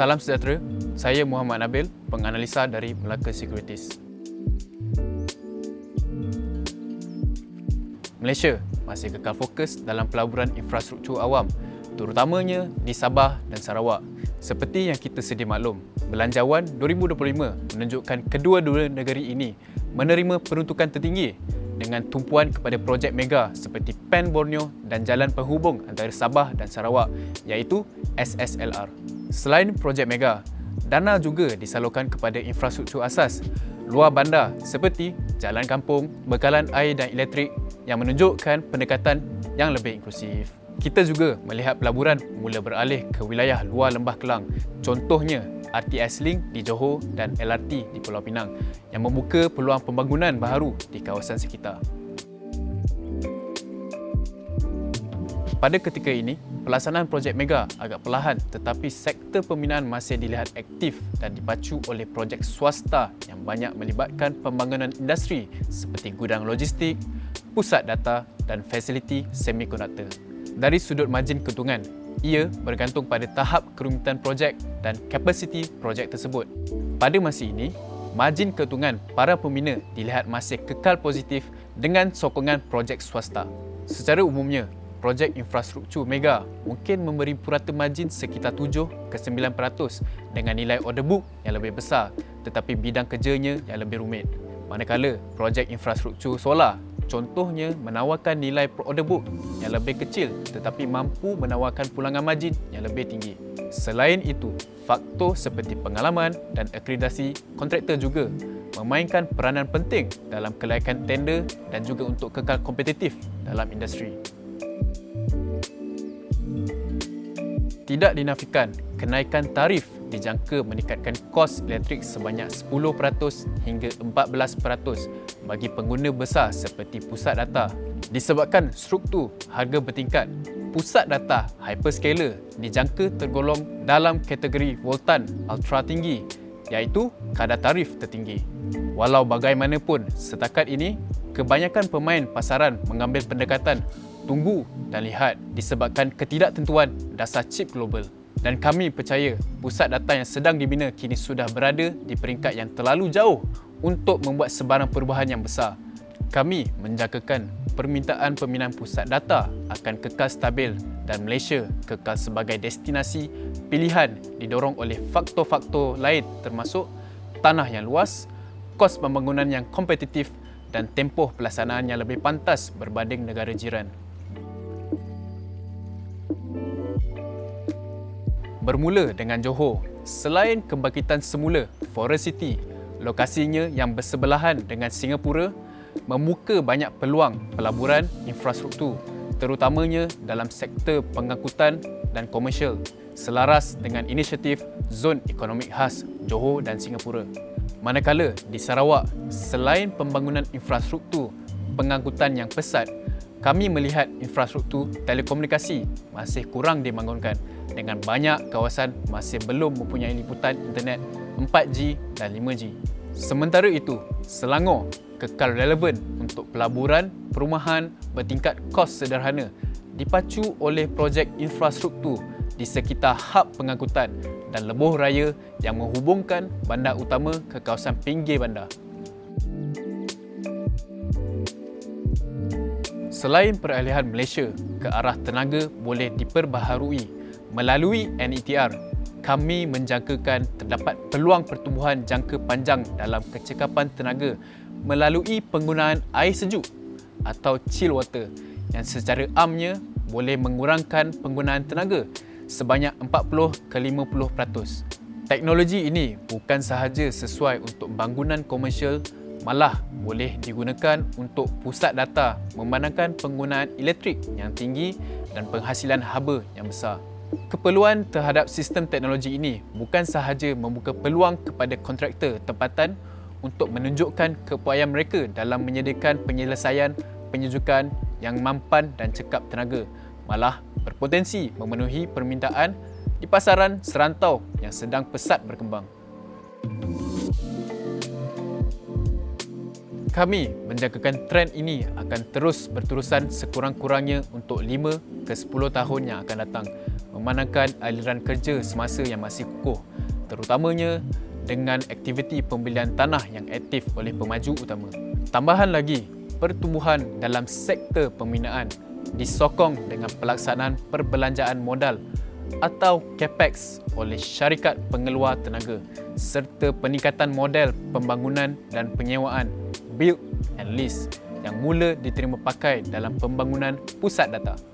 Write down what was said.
Salam sejahtera. Saya Muhammad Nabil, penganalisa dari Melaka Securities. Malaysia masih kekal fokus dalam pelaburan infrastruktur awam, terutamanya di Sabah dan Sarawak. Seperti yang kita sedia maklum, Belanjawan 2025 menunjukkan kedua-dua negeri ini menerima peruntukan tertinggi dengan tumpuan kepada projek mega seperti Pen Borneo dan jalan penghubung antara Sabah dan Sarawak iaitu SSLR. Selain projek mega, dana juga disalurkan kepada infrastruktur asas luar bandar seperti jalan kampung, bekalan air dan elektrik yang menunjukkan pendekatan yang lebih inklusif. Kita juga melihat pelaburan mula beralih ke wilayah luar Lembah Kelang. Contohnya RTS Link di Johor dan LRT di Pulau Pinang yang membuka peluang pembangunan baharu di kawasan sekitar. Pada ketika ini, pelaksanaan projek mega agak perlahan tetapi sektor pembinaan masih dilihat aktif dan dipacu oleh projek swasta yang banyak melibatkan pembangunan industri seperti gudang logistik, pusat data dan fasiliti semikonduktor. Dari sudut margin keuntungan, ia bergantung pada tahap kerumitan projek dan kapasiti projek tersebut. Pada masa ini, margin keuntungan para pembina dilihat masih kekal positif dengan sokongan projek swasta. Secara umumnya, projek infrastruktur mega mungkin memberi purata margin sekitar 7 ke 9% dengan nilai order book yang lebih besar tetapi bidang kerjanya yang lebih rumit. Manakala projek infrastruktur solar contohnya menawarkan nilai per order book yang lebih kecil tetapi mampu menawarkan pulangan margin yang lebih tinggi. Selain itu, faktor seperti pengalaman dan akreditasi kontraktor juga memainkan peranan penting dalam kelayakan tender dan juga untuk kekal kompetitif dalam industri. Tidak dinafikan, kenaikan tarif dijangka meningkatkan kos elektrik sebanyak 10% hingga 14% bagi pengguna besar seperti pusat data. Disebabkan struktur harga bertingkat, pusat data hyperscaler dijangka tergolong dalam kategori voltan ultra tinggi iaitu kadar tarif tertinggi. Walau bagaimanapun, setakat ini, kebanyakan pemain pasaran mengambil pendekatan tunggu dan lihat disebabkan ketidaktentuan dasar chip global. Dan kami percaya pusat data yang sedang dibina kini sudah berada di peringkat yang terlalu jauh untuk membuat sebarang perubahan yang besar. Kami menjangkakan permintaan peminat pusat data akan kekal stabil dan Malaysia kekal sebagai destinasi pilihan didorong oleh faktor-faktor lain termasuk tanah yang luas, kos pembangunan yang kompetitif dan tempoh pelaksanaan yang lebih pantas berbanding negara jiran. Bermula dengan Johor, selain kebangkitan semula Forest City, lokasinya yang bersebelahan dengan Singapura membuka banyak peluang pelaburan infrastruktur terutamanya dalam sektor pengangkutan dan komersial selaras dengan inisiatif Zon Ekonomik Khas Johor dan Singapura. Manakala di Sarawak, selain pembangunan infrastruktur pengangkutan yang pesat, kami melihat infrastruktur telekomunikasi masih kurang dibangunkan dengan banyak kawasan masih belum mempunyai liputan internet 4G dan 5G. Sementara itu, Selangor kekal relevan untuk pelaburan perumahan bertingkat kos sederhana dipacu oleh projek infrastruktur di sekitar hub pengangkutan dan lebuh raya yang menghubungkan bandar utama ke kawasan pinggir bandar. Selain peralihan Malaysia ke arah tenaga boleh diperbaharui Melalui NETR, kami menjangkakan terdapat peluang pertumbuhan jangka panjang dalam kecekapan tenaga melalui penggunaan air sejuk atau chill water yang secara amnya boleh mengurangkan penggunaan tenaga sebanyak 40 ke 50%. Teknologi ini bukan sahaja sesuai untuk bangunan komersial malah boleh digunakan untuk pusat data memandangkan penggunaan elektrik yang tinggi dan penghasilan haba yang besar. Keperluan terhadap sistem teknologi ini bukan sahaja membuka peluang kepada kontraktor tempatan untuk menunjukkan keupayaan mereka dalam menyediakan penyelesaian penyejukan yang mampan dan cekap tenaga, malah berpotensi memenuhi permintaan di pasaran serantau yang sedang pesat berkembang. Kami menjangkakan trend ini akan terus berterusan sekurang-kurangnya untuk 5 ke 10 tahun yang akan datang memandangkan aliran kerja semasa yang masih kukuh, terutamanya dengan aktiviti pembelian tanah yang aktif oleh pemaju utama. Tambahan lagi, pertumbuhan dalam sektor pembinaan disokong dengan pelaksanaan perbelanjaan modal atau capex oleh syarikat pengeluar tenaga serta peningkatan model pembangunan dan penyewaan build and lease yang mula diterima pakai dalam pembangunan pusat data.